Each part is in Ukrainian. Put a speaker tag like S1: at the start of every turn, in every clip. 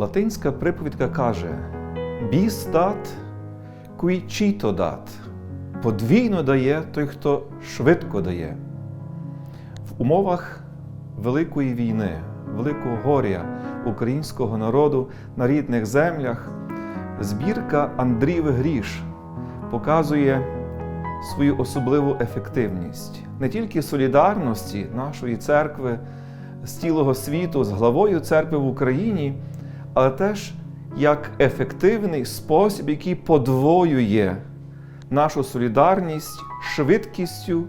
S1: Латинська приповідка каже: Біс дат, куй чіто дат. Подвійно дає той, хто швидко дає. В умовах Великої війни, великого горя українського народу на рідних землях збірка Андрієвих гріш показує свою особливу ефективність не тільки солідарності нашої церкви з цілого світу, з главою церкви в Україні, але теж як ефективний спосіб, який подвоює нашу солідарність швидкістю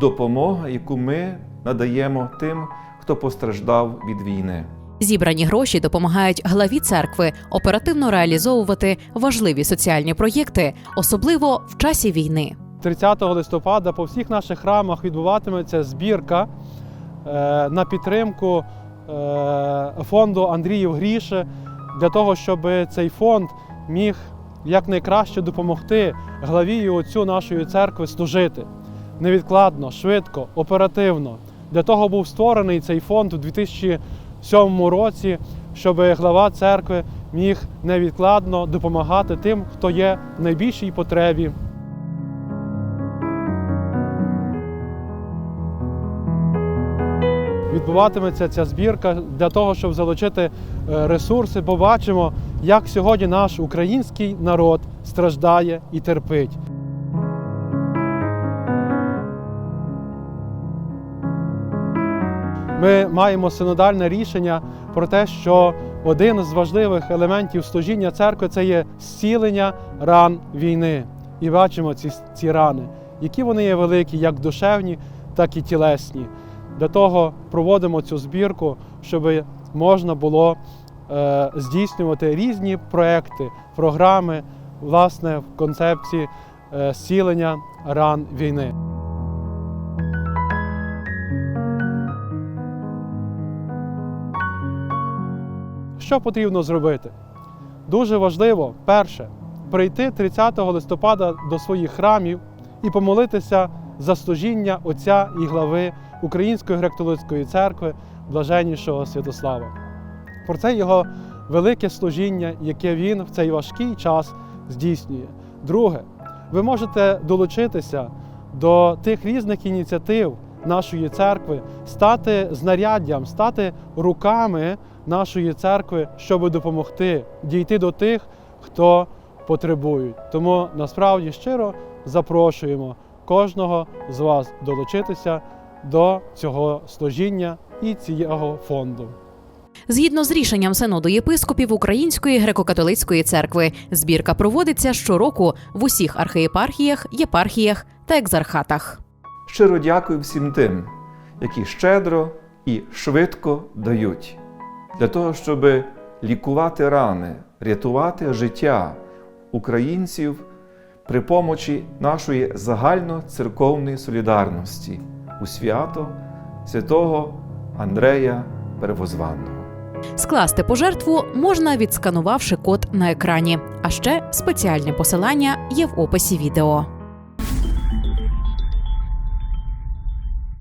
S1: допомоги, яку ми надаємо тим, хто постраждав від війни.
S2: Зібрані гроші допомагають главі церкви оперативно реалізовувати важливі соціальні проєкти, особливо в часі війни.
S3: 30 листопада по всіх наших храмах відбуватиметься збірка е, на підтримку фонду Андріїв Гріше для того, щоб цей фонд міг якнайкраще допомогти главі і отцю нашої церкви служити невідкладно, швидко, оперативно. Для того був створений цей фонд у 2007 році, щоб глава церкви міг невідкладно допомагати тим, хто є в найбільшій потребі. Відбуватиметься ця збірка для того, щоб залучити е, ресурси. Побачимо, як сьогодні наш український народ страждає і терпить. Ми маємо синодальне рішення про те, що один з важливих елементів служіння церкви це є зцілення ран війни. І бачимо ці, ці рани, які вони є великі, як душевні, так і тілесні. Для того проводимо цю збірку, щоб можна було е, здійснювати різні проекти, програми, власне, в концепції е, зцілення ран війни. Що потрібно зробити? Дуже важливо, перше, прийти 30 листопада до своїх храмів і помолитися за служіння Отця і глави Української греко-католицької церкви блаженнішого Святослава. Про це його велике служіння, яке він в цей важкий час здійснює. Друге, ви можете долучитися до тих різних ініціатив нашої церкви, стати знаряддям, стати руками нашої церкви, щоб допомогти дійти до тих, хто потребують. Тому насправді щиро запрошуємо кожного з вас долучитися до цього служіння і цього фонду.
S2: Згідно з рішенням Синоду єпископів Української греко-католицької церкви, збірка проводиться щороку в усіх архієпархіях, єпархіях та екзархатах.
S1: Щиро дякую всім тим, які щедро і швидко дають для того, щоб лікувати рани, рятувати життя українців при помочі нашої загальноцерковної солідарності у свято святого Андрея Перевозванного.
S2: Скласти пожертву можна відсканувавши код на екрані. А ще спеціальне посилання є в описі відео.